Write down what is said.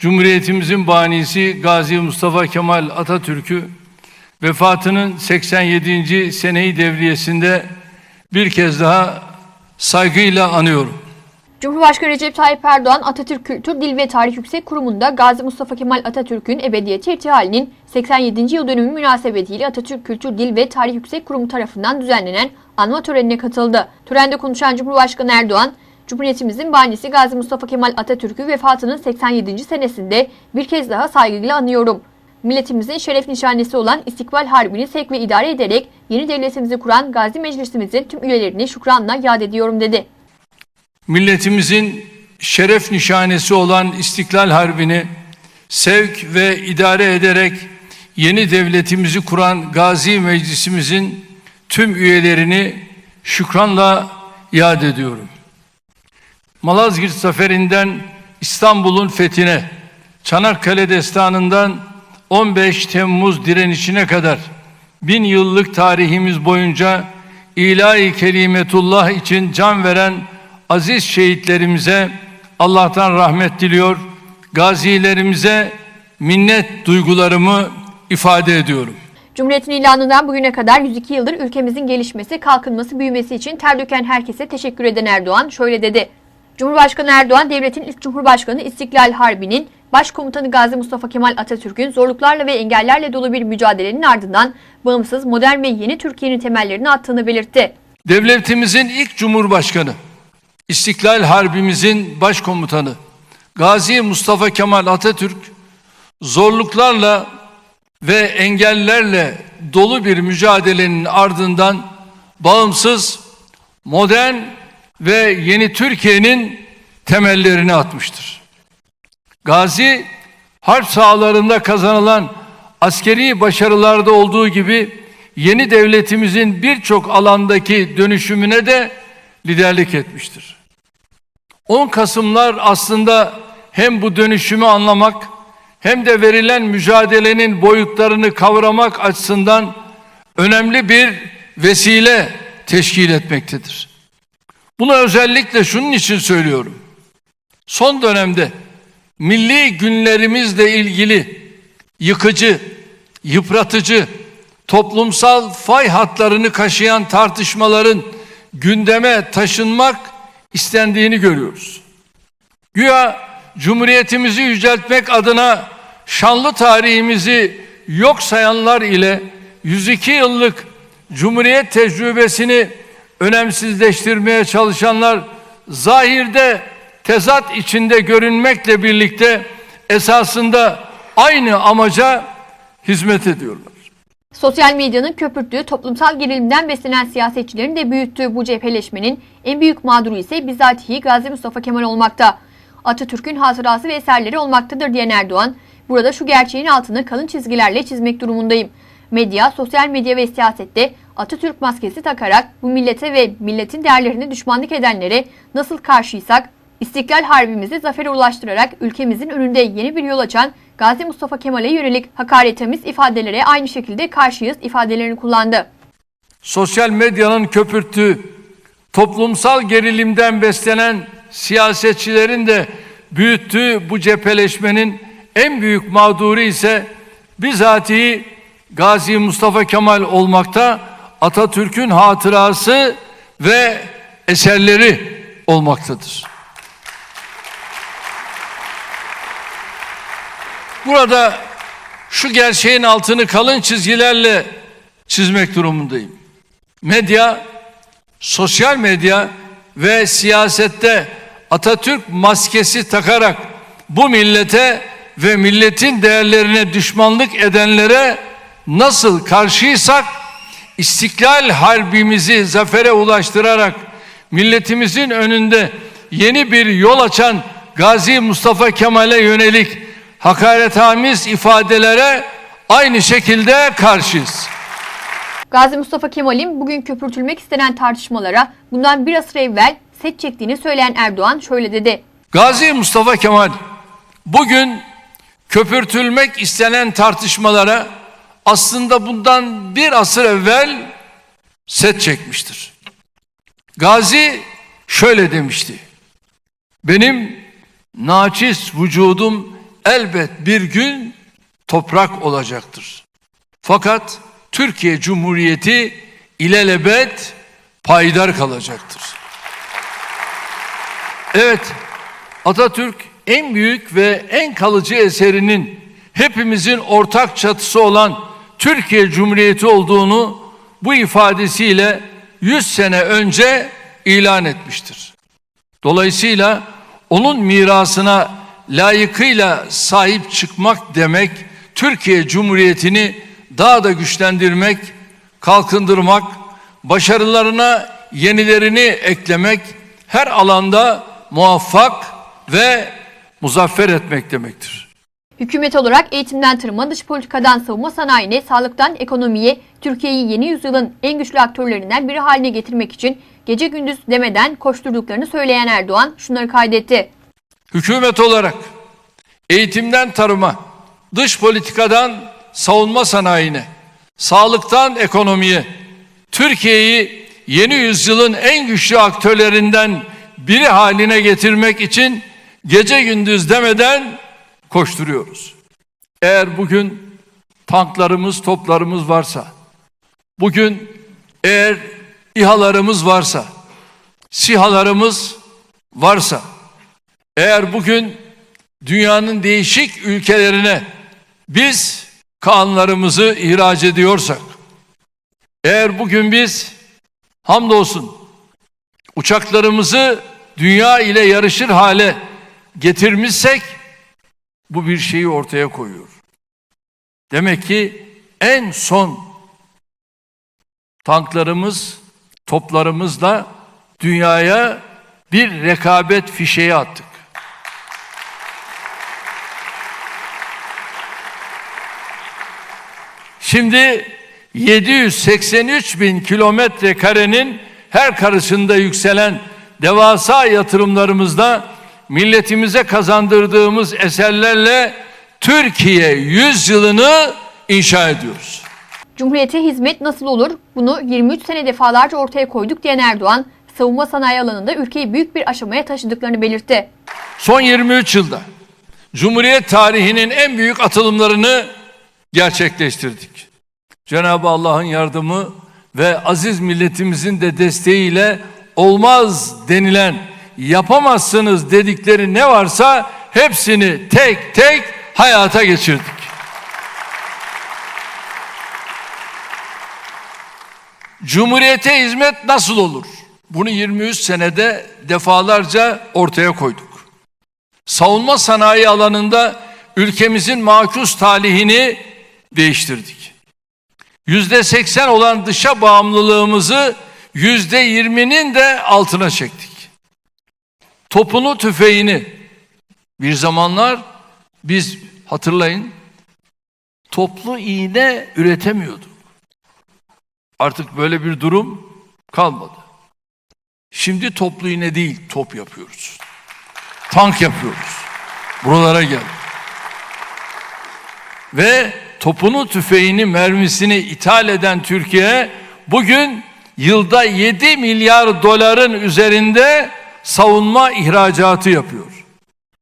Cumhuriyetimizin banisi Gazi Mustafa Kemal Atatürk'ü vefatının 87. seneyi devriyesinde bir kez daha saygıyla anıyorum. Cumhurbaşkanı Recep Tayyip Erdoğan Atatürk Kültür, Dil ve Tarih Yüksek Kurumu'nda Gazi Mustafa Kemal Atatürk'ün ebediyete irtihalinin 87. yıl dönümü münasebetiyle Atatürk Kültür, Dil ve Tarih Yüksek Kurumu tarafından düzenlenen anma törenine katıldı. Törende konuşan Cumhurbaşkanı Erdoğan, Cumhuriyetimizin banisi Gazi Mustafa Kemal Atatürk'ü vefatının 87. senesinde bir kez daha saygıyla anıyorum. Milletimizin şeref nişanesi olan İstikbal Harbi'ni sevk ve idare ederek yeni devletimizi kuran Gazi Meclisimizin tüm üyelerini şükranla yad ediyorum dedi. Milletimizin şeref nişanesi olan İstiklal Harbi'ni sevk ve idare ederek yeni devletimizi kuran Gazi Meclisimizin tüm üyelerini şükranla yad ediyorum. Malazgirt Zaferi'nden İstanbul'un fethine, Çanakkale Destanı'ndan 15 Temmuz direnişine kadar bin yıllık tarihimiz boyunca ilahi kelimetullah için can veren aziz şehitlerimize Allah'tan rahmet diliyor. Gazilerimize minnet duygularımı ifade ediyorum. Cumhuriyetin ilanından bugüne kadar 102 yıldır ülkemizin gelişmesi, kalkınması, büyümesi için ter döken herkese teşekkür eden Erdoğan şöyle dedi. Cumhurbaşkanı Erdoğan, devletin ilk Cumhurbaşkanı İstiklal Harbi'nin Başkomutanı Gazi Mustafa Kemal Atatürk'ün zorluklarla ve engellerle dolu bir mücadelenin ardından bağımsız, modern ve yeni Türkiye'nin temellerini attığını belirtti. Devletimizin ilk Cumhurbaşkanı, İstiklal Harbimizin başkomutanı Gazi Mustafa Kemal Atatürk zorluklarla ve engellerle dolu bir mücadelenin ardından bağımsız, modern ve yeni Türkiye'nin temellerini atmıştır. Gazi harp sahalarında kazanılan askeri başarılarda olduğu gibi yeni devletimizin birçok alandaki dönüşümüne de liderlik etmiştir. 10 Kasımlar aslında hem bu dönüşümü anlamak hem de verilen mücadelenin boyutlarını kavramak açısından önemli bir vesile teşkil etmektedir. Bunu özellikle şunun için söylüyorum. Son dönemde milli günlerimizle ilgili yıkıcı, yıpratıcı, toplumsal fay hatlarını kaşıyan tartışmaların gündeme taşınmak istendiğini görüyoruz. Güya Cumhuriyetimizi yüceltmek adına şanlı tarihimizi yok sayanlar ile 102 yıllık Cumhuriyet tecrübesini önemsizleştirmeye çalışanlar zahirde tezat içinde görünmekle birlikte esasında aynı amaca hizmet ediyorlar. Sosyal medyanın köpürttüğü toplumsal gerilimden beslenen siyasetçilerin de büyüttüğü bu cepheleşmenin en büyük mağduru ise bizatihi Gazi Mustafa Kemal olmakta. Atatürk'ün hatırası ve eserleri olmaktadır diyen Erdoğan, burada şu gerçeğin altını kalın çizgilerle çizmek durumundayım. Medya, sosyal medya ve siyasette Atatürk maskesi takarak bu millete ve milletin değerlerine düşmanlık edenlere nasıl karşıysak, İstiklal Harbimizi zafere ulaştırarak ülkemizin önünde yeni bir yol açan Gazi Mustafa Kemal'e yönelik hakaretemiz ifadelere aynı şekilde karşıyız ifadelerini kullandı. Sosyal medyanın köpürttüğü toplumsal gerilimden beslenen siyasetçilerin de büyüttüğü bu cepheleşmenin en büyük mağduru ise bizatihi Gazi Mustafa Kemal olmakta Atatürk'ün hatırası ve eserleri olmaktadır. Burada şu gerçeğin altını kalın çizgilerle çizmek durumundayım. Medya, sosyal medya ve siyasette Atatürk maskesi takarak bu millete ve milletin değerlerine düşmanlık edenlere nasıl karşıysak İstiklal Harbimizi zafere ulaştırarak milletimizin önünde yeni bir yol açan Gazi Mustafa Kemal'e yönelik hakaretamiz ifadelere aynı şekilde karşıyız. Gazi Mustafa Kemal'in bugün köpürtülmek istenen tartışmalara bundan bir asır evvel set çektiğini söyleyen Erdoğan şöyle dedi. Gazi Mustafa Kemal bugün köpürtülmek istenen tartışmalara aslında bundan bir asır evvel set çekmiştir. Gazi şöyle demişti. Benim naçiz vücudum elbet bir gün toprak olacaktır. Fakat Türkiye Cumhuriyeti ilelebet payidar kalacaktır. Evet, Atatürk en büyük ve en kalıcı eserinin hepimizin ortak çatısı olan Türkiye Cumhuriyeti olduğunu bu ifadesiyle 100 sene önce ilan etmiştir. Dolayısıyla onun mirasına layıkıyla sahip çıkmak demek Türkiye Cumhuriyeti'ni daha da güçlendirmek, kalkındırmak, başarılarına yenilerini eklemek, her alanda muvaffak ve muzaffer etmek demektir. Hükümet olarak eğitimden tarıma, dış politikadan savunma sanayine, sağlıktan ekonomiye Türkiye'yi yeni yüzyılın en güçlü aktörlerinden biri haline getirmek için gece gündüz demeden koşturduklarını söyleyen Erdoğan şunları kaydetti. Hükümet olarak eğitimden tarıma, dış politikadan savunma sanayine, sağlıktan ekonomiye, Türkiye'yi yeni yüzyılın en güçlü aktörlerinden biri haline getirmek için gece gündüz demeden koşturuyoruz. Eğer bugün tanklarımız, toplarımız varsa, bugün eğer İHA'larımız varsa, SİHA'larımız varsa, eğer bugün dünyanın değişik ülkelerine biz kanlarımızı ihraç ediyorsak, eğer bugün biz hamdolsun uçaklarımızı dünya ile yarışır hale getirmişsek bu bir şeyi ortaya koyuyor. Demek ki en son tanklarımız, toplarımızla dünyaya bir rekabet fişeği attık. Şimdi 783 bin kilometre karenin her karışında yükselen devasa yatırımlarımızda milletimize kazandırdığımız eserlerle Türkiye yüzyılını inşa ediyoruz. Cumhuriyete hizmet nasıl olur? Bunu 23 sene defalarca ortaya koyduk diyen Erdoğan, savunma sanayi alanında ülkeyi büyük bir aşamaya taşıdıklarını belirtti. Son 23 yılda Cumhuriyet tarihinin en büyük atılımlarını gerçekleştirdik. Cenab-ı Allah'ın yardımı ve aziz milletimizin de desteğiyle olmaz denilen yapamazsınız dedikleri ne varsa hepsini tek tek hayata geçirdik. Cumhuriyete hizmet nasıl olur? Bunu 23 senede defalarca ortaya koyduk. Savunma sanayi alanında ülkemizin makus talihini değiştirdik. Yüzde seksen olan dışa bağımlılığımızı yüzde yirminin de altına çektik. Topunu tüfeğini bir zamanlar biz hatırlayın toplu iğne üretemiyorduk. Artık böyle bir durum kalmadı. Şimdi toplu iğne değil top yapıyoruz. Tank yapıyoruz. Buralara gel. Ve topunu, tüfeğini, mermisini ithal eden Türkiye bugün yılda 7 milyar doların üzerinde savunma ihracatı yapıyor.